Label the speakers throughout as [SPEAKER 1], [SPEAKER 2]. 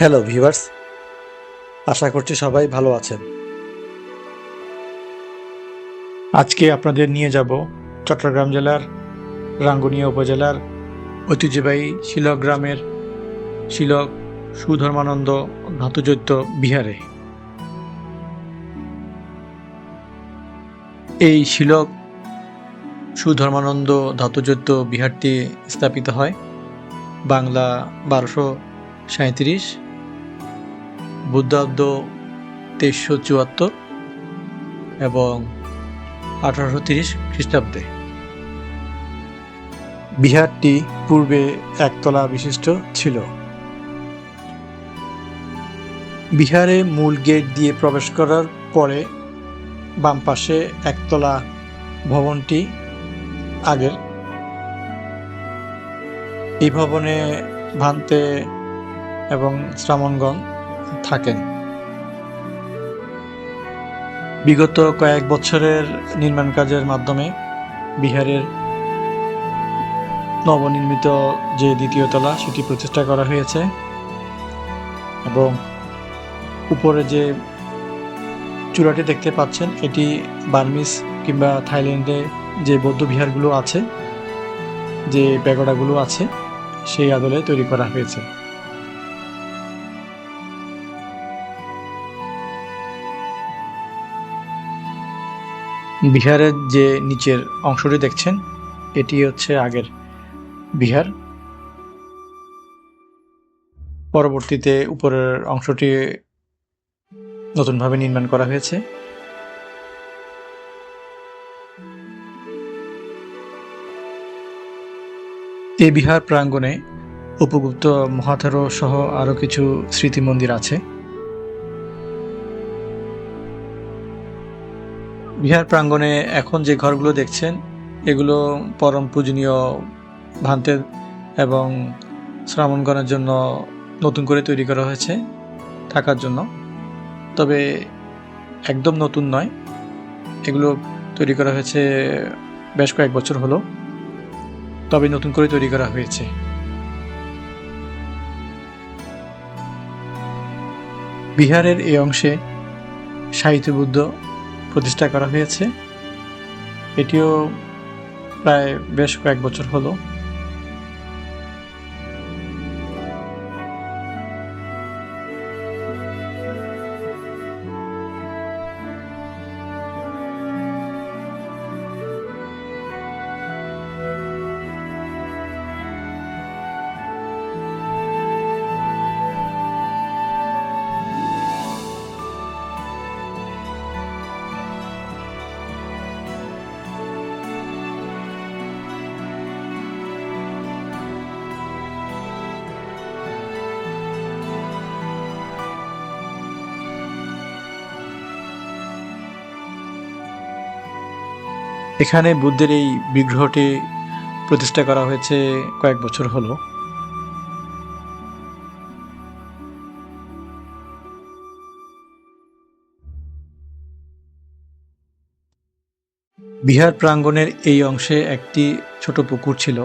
[SPEAKER 1] Hello viewers আশা করছি সবাই ভালো আছেন। আজকে আপনাদের নিয়ে যাব চট্টগ্রাম জেলার, রাঙ্গুনিয়া উপজেলার ঐতিহ্যবাহী শিলক গ্রামের শিলক সুধর্মানন্দ ধাতুযুক্ত বিহারে। এই শিলক সুধর্মানন্দ ধাতুযুক্ত বিহারটি স্থাপিত হয় বাংলা বারোশো সাঁত্রিশ বুদ্ধাব্দ তেইশশো চুয়াত্তর এবং আঠারোশো তিরিশ খ্রিস্টাব্দে। বিহারটি পূর্বে একতলা বিশিষ্ট ছিল। বিহারে মূল গেট দিয়ে প্রবেশ করার পরে বাম পাশে একতলা ভবনটি আগের। এই ভবনে ভান্তে এবং শ্রামণগণ থাকেন। বিগত কয়েক বছরের নির্মাণ কাজের মাধ্যমে বিহারের নবনির্মিত যে দ্বিতীয় তলা, সেটি প্রচেষ্টা করা হয়েছে এবং উপরে যে চূড়াটি দেখতে পাচ্ছেন, এটি বার্মিস কিংবা থাইল্যান্ডে যে বৌদ্ধ বিহারগুলো আছে, যে প্যাগোডাগুলো আছে, সেই আদলে তৈরি করা হয়েছে। বিহারের যে নিচের অংশটি দেখছেন, এটি হচ্ছে আগের বিহার। পরবর্তীতে উপরের অংশটি নতুনভাবে নির্মাণ করা হয়েছে। এই বিহার প্রাঙ্গণে উপগুপ্ত মহাথারো সহ আরও কিছু স্মৃতি মন্দির আছে। বিহার প্রাঙ্গণে এখন যে ঘরগুলো দেখছেন, এগুলো পরম পূজনীয় ভান্তের এবং শ্রাবণগণের জন্য নতুন করে তৈরি করা হয়েছে থাকার জন্য। তবে একদম নতুন নয়। এগুলো তৈরি করা হয়েছে বেশ কয়েক বছর হলো। তবে নতুন করে তৈরি করা হয়েছে। বিহারের এই অংশে সাহিত্য বুদ্ধ প্রতিষ্ঠা করা হয়েছে। এটিও প্রায় বেশ কয়েক বছর হলো। এখানে বুদ্ধের এই বিগ্রহটি প্রতিষ্ঠা করা হয়েছে কয়েক বছর হলো। বিহার প্রাঙ্গণের এই অংশে একটি ছোট পুকুর ছিল,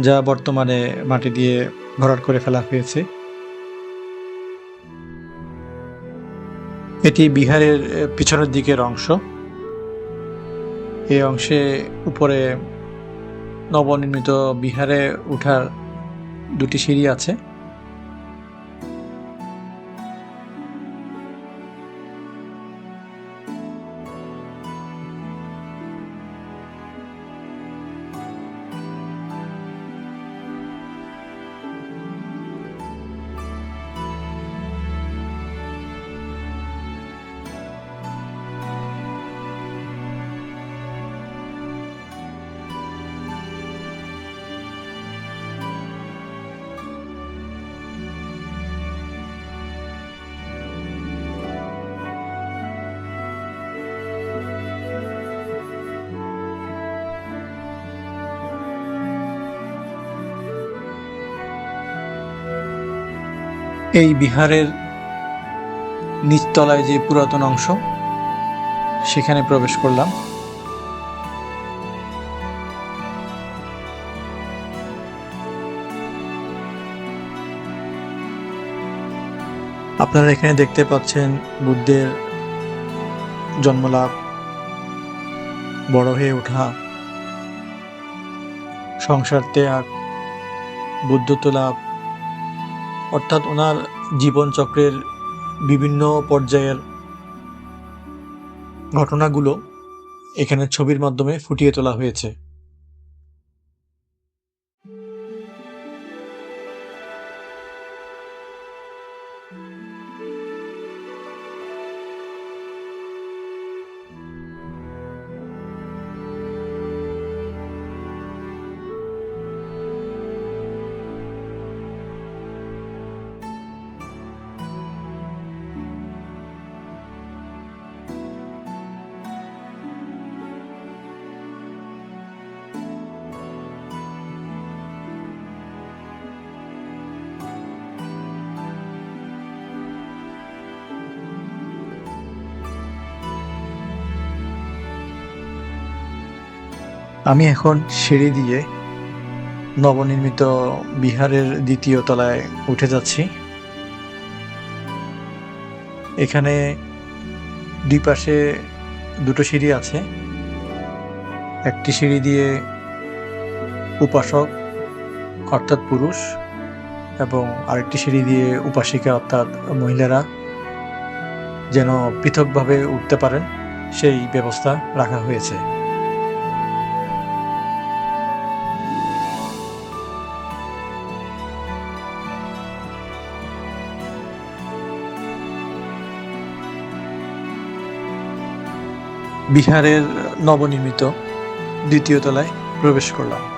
[SPEAKER 1] যা বর্তমানে মাটি দিয়ে ভরাট করে ফেলা হয়েছে। এটি বিহারের পিছনের দিকের অংশ। এই অংশে উপরে নবনির্মিত বিহারে উঠার দুটি সিঁড়ি আছে। এই বিহারের নিচতলায় যে পুরাতন অংশ, সেখানে প্রবেশ করলাম। আপনারা এখানে দেখতে পাচ্ছেন বুদ্ধের জন্মলাভ, বড় হয়ে ওঠা, সংসার ত্যাগ, বুদ্ধত্ব লাভ অর্থাৎ ওনার জীবনচক্রের বিভিন্ন পর্যায়ের ঘটনাগুলো এখানে ছবির মাধ্যমে ফুটিয়ে তোলা হয়েছে। আমি এখন সিঁড়ি দিয়ে নবনির্মিত বিহারের দ্বিতীয় তলায় উঠে যাচ্ছি। এখানে দুই পাশে দুটো সিঁড়ি আছে। একটি সিঁড়ি দিয়ে উপাসক অর্থাৎ পুরুষ এবং আরেকটি সিঁড়ি দিয়ে উপাসিকা অর্থাৎ মহিলারা যেন পৃথকভাবে উঠতে পারেন, সেই ব্যবস্থা রাখা হয়েছে। বিহারের নবনির্মিত দ্বিতীয় তলায় প্রবেশ করলাম।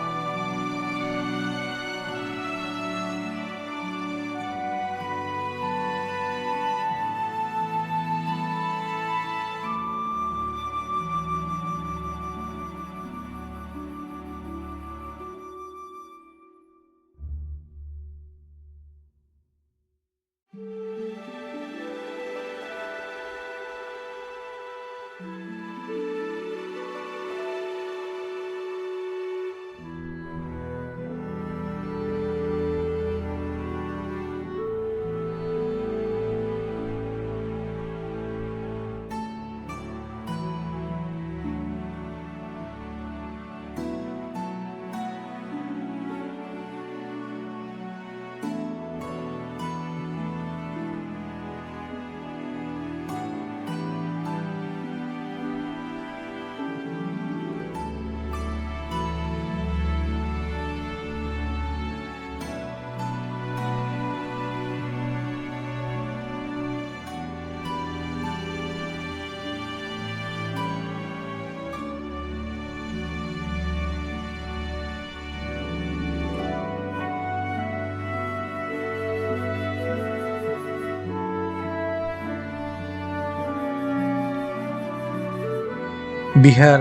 [SPEAKER 1] বিহার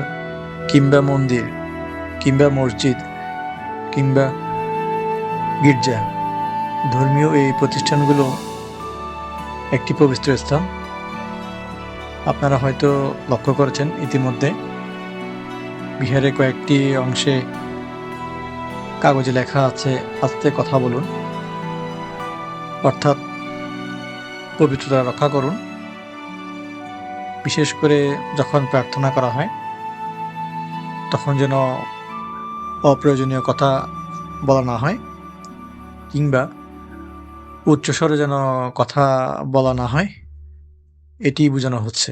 [SPEAKER 1] কিংবা মন্দির কিংবা মসজিদ কিংবা গির্জা। ধর্মীয় এই প্রতিষ্ঠানগুলো একটি পবিত্র স্থান। আপনারা হয়তো লক্ষ্য করেছেন ইতিমধ্যে বিহারে কয়েকটি অংশে কাগজে লেখা আছে, আস্তে কথা বলুন। অর্থাৎ পবিত্রতা রক্ষা করুন। বিশেষ করে যখন প্রার্থনা করা হয়, তখন যেন অপ্রয়োজনীয় কথা বলা না হয় কিংবা উচ্চস্বরে যেন কথা বলা না হয়, এটি বোঝানো হচ্ছে।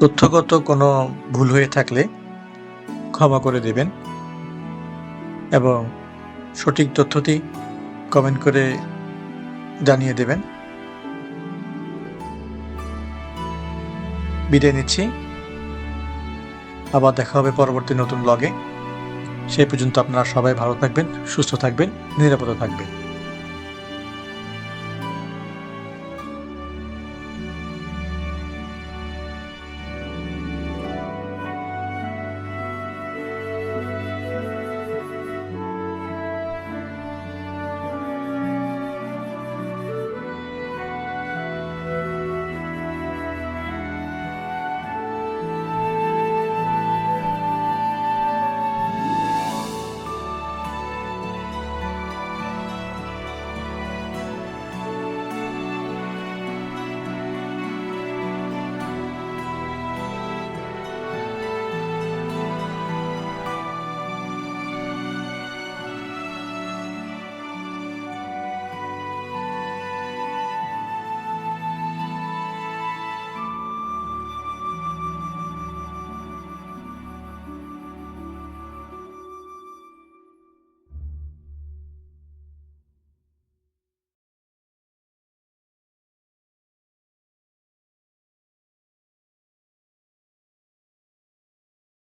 [SPEAKER 1] তথ্যগত কোনো ভুল হয়ে থাকলে ক্ষমা করে দেবেন এবং সঠিক তথ্যটি কমেন্ট করে জানিয়ে দেবেন। বিদায় নিচ্ছি। আবার দেখা হবে পরবর্তী নতুন ব্লগে সেই পর্যন্ত আপনারা সবাই ভালো থাকবেন, সুস্থ থাকবেন, নিরাপদে থাকবেন।